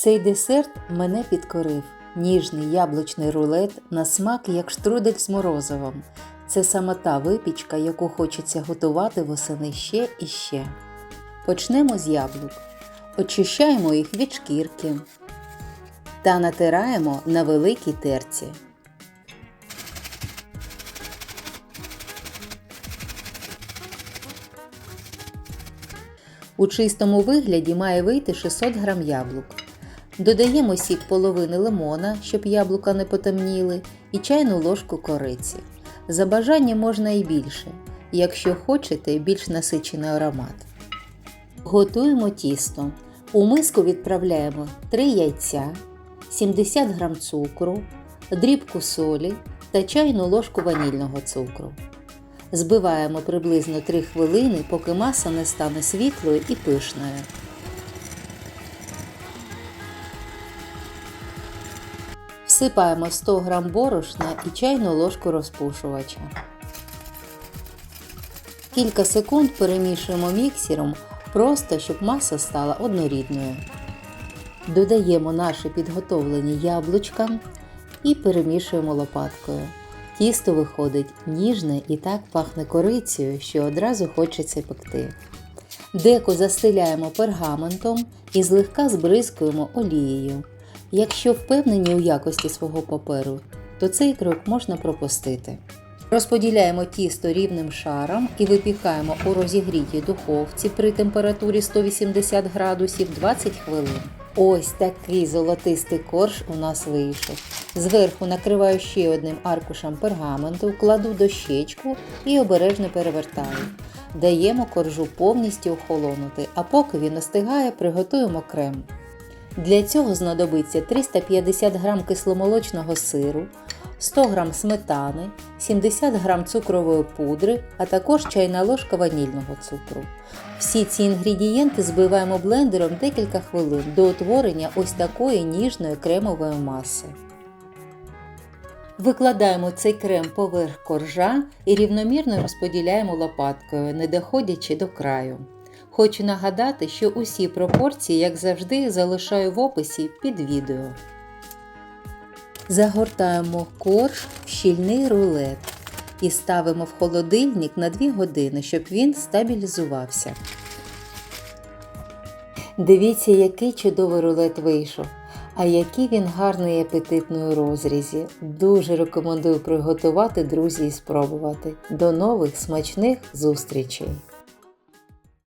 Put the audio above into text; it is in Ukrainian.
Цей десерт мене підкорив. Ніжний яблучний рулет на смак, як штрудель з морозивом. Це саме та випічка, яку хочеться готувати восени ще і ще. Почнемо з яблук. Очищаємо їх від шкірки та натираємо на великій терці. У чистому вигляді має вийти 600 г яблук. Додаємо сік половини лимона, щоб яблука не потемніли, і чайну ложку кориці. За бажанням можна і більше, якщо хочете більш насичений аромат. Готуємо тісто. У миску відправляємо 3 яйця, 70 г цукру, дрібку солі та чайну ложку ванільного цукру. Збиваємо приблизно 3 хвилини, поки маса не стане світлою і пишною. Всипаємо 100 г борошна і чайну ложку розпушувача. Кілька секунд перемішуємо міксером, просто щоб маса стала однорідною. Додаємо наші підготовлені яблучка і перемішуємо лопаткою. Тісто виходить ніжне і так пахне корицею, що одразу хочеться пекти. Деко застеляємо пергаментом і злегка збризкуємо олією. Якщо впевнені у якості свого паперу, то цей крок можна пропустити. Розподіляємо тісто рівним шаром і випікаємо у розігрітій духовці при температурі 180 градусів 20 хвилин. Ось такий золотистий корж у нас вийшов. Зверху накриваю ще одним аркушем пергаменту, кладу дощечку і обережно перевертаю. Даємо коржу повністю охолонути, а поки він остигає, приготуємо крем. Для цього знадобиться 350 г кисломолочного сиру, 100 г сметани, 70 г цукрової пудри, а також чайна ложка ванільного цукру. Всі ці інгредієнти збиваємо блендером декілька хвилин до утворення ось такої ніжної кремової маси. Викладаємо цей крем поверх коржа і рівномірно розподіляємо лопаткою, не доходячи до краю. Хочу нагадати, що усі пропорції, як завжди, залишаю в описі під відео. Загортаємо корж в щільний рулет і ставимо в холодильник на 2 години, щоб він стабілізувався. Дивіться, який чудовий рулет вийшов. А який він гарний і апетитний у розрізі. Дуже рекомендую приготувати, друзі, і спробувати. До нових смачних зустрічей!